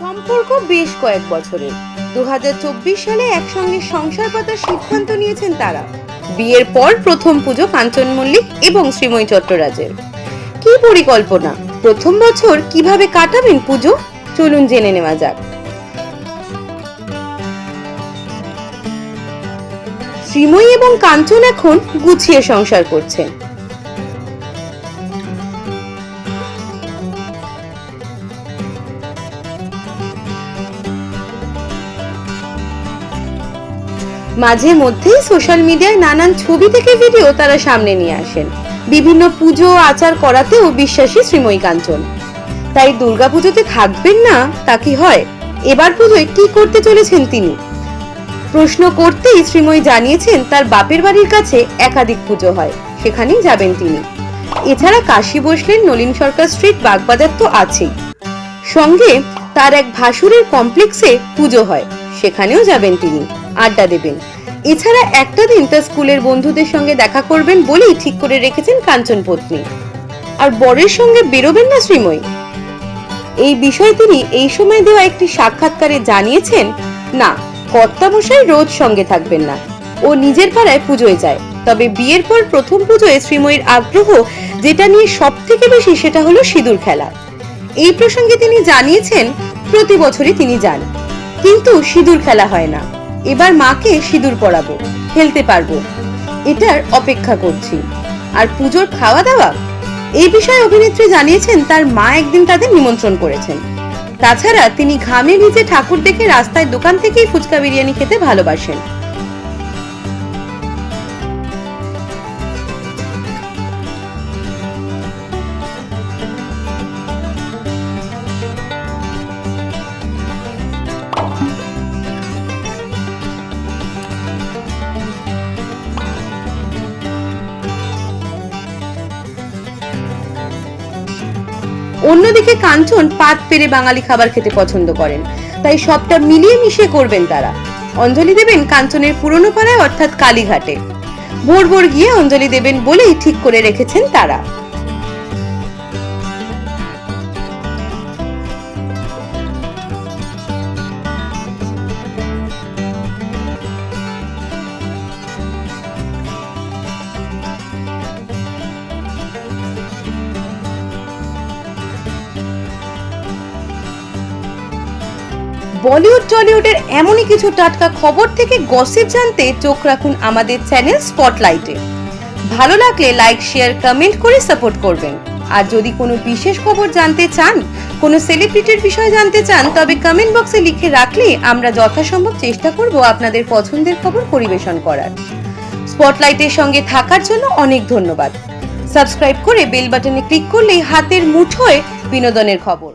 সম্পর্ক বেশ কয়েক বছরের। দু সালে একসঙ্গে সংসার পাতার সিদ্ধান্ত নিয়েছেন তারা। বিয়ের পর প্রথম পুজো কাঞ্চন মল্লিক এবং শ্রীময়ী চট্টরাজের। কি পরিকল্পনা? প্রথম বছর কীভাবে কাটাবেন পুজো? চলুন জেনে নেওয়া যাক। শ্রীময়ী এবং কাঞ্চন এখন গুছিয়ে সংসার করছেন। মাঝে মধ্যেই সোশ্যাল মিডিয়ায় নানান ছবি থেকে ভিডিও তারা সামনে নিয়ে আসেন। বিভিন্ন পুজো আচার করাতেও বিশ্বাসী শ্রীময়ী কাঞ্চন। তাই দুর্গাপুজোতে থাকবেন না, তা কি হয়? এবার পুজোয় কি করতে চলেছেন তিনি? প্রশ্ন করতেই শ্রীময়ী জানিয়েছেন, তার বাপের বাড়ির কাছে একাধিক পুজো হয়, সেখানেই যাবেন তিনি। এছাড়া কাশী বসলেন নলিন সরকার স্ট্রিট, বাগবাজার তো আছেই। সঙ্গে তার এক ভাসুরের কমপ্লেক্সে পুজো হয়, সেখানেও যাবেন তিনি। আড্ডা দেবেন। এছাড়া একটা দিন তার স্কুলের বন্ধুদের সঙ্গে দেখা করবেন বলেই ঠিক করে রেখেছেন কাঞ্চন পত্নী। আর বরের সঙ্গে বেরোবেন না শ্রীময়ী? এই বিষয়ে তিনি এই সময় দেওয়া একটি সাক্ষাৎকারে জানিয়েছেন, না, কর্তামশাই রোজ সঙ্গে থাকবেন না। ও নিজের পাড়ায় পুজোয় যায়। তবে বিয়ের পর প্রথম পুজোয় শ্রীময়ীর আগ্রহ, যেটা নিয়ে সব থেকে বেশি সেটা হলো সিঁদুর খেলা। এই প্রসঙ্গে তিনি জানিয়েছেন, প্রতি বছরই তিনি যান। কিন্তু সিঁদুর খেলা হয় না। এবার মাকে সিঁদুর পরাবো, খেলতে পারব। এটার অপেক্ষা করছি। আর পুজোর খাওয়া দাওয়া এই বিষয়ে অভিনেত্রী জানিয়েছেন তার মা একদিন তাদের নিমন্ত্রণ করেছেন। তাছাড়া তিনি ঘামে ভিজে ঠাকুর দেখে রাস্তায় দোকান থেকেই ফুচকা বিরিয়ানি খেতে ভালোবাসেন। অন্যদিকে কাঞ্চন পাত পেরে বাঙালি খাবার খেতে পছন্দ করেন। তাই সবটা মিলিয়ে মিশিয়ে করবেন তারা। অঞ্জলি দেবেন কাঞ্চনের পুরনো পাড়ায়, অর্থাৎ কালীঘাটে। ভোর ভোর গিয়ে অঞ্জলি দেবেন বলেই ঠিক করে রেখেছেন তারা। বলিউড, টলিউডের এমনই কিছু টাটকা খবর থেকে গসিপ জানতে চোখ রাখুন আমাদের চ্যানেল স্পটলাইটে ভালো লাগলে লাইক শেয়ার কমেন্ট করে সাপোর্ট করবেন। আর যদি কোনো বিশেষ খবর জানতে চান, কোনো সেলিব্রিটির বিষয়ে জানতে চান, তবে কমেন্ট বক্সে লিখে রাখলে আমরা যথাসম্ভব চেষ্টা করব আপনাদের পছন্দের খবর পরিবেশন করার। স্পটলাইটের সঙ্গে থাকার জন্য অনেক ধন্যবাদ। সাবস্ক্রাইব করে বেল বাটনে ক্লিক করলেই হাতের মুঠোয় বিনোদনের খবর।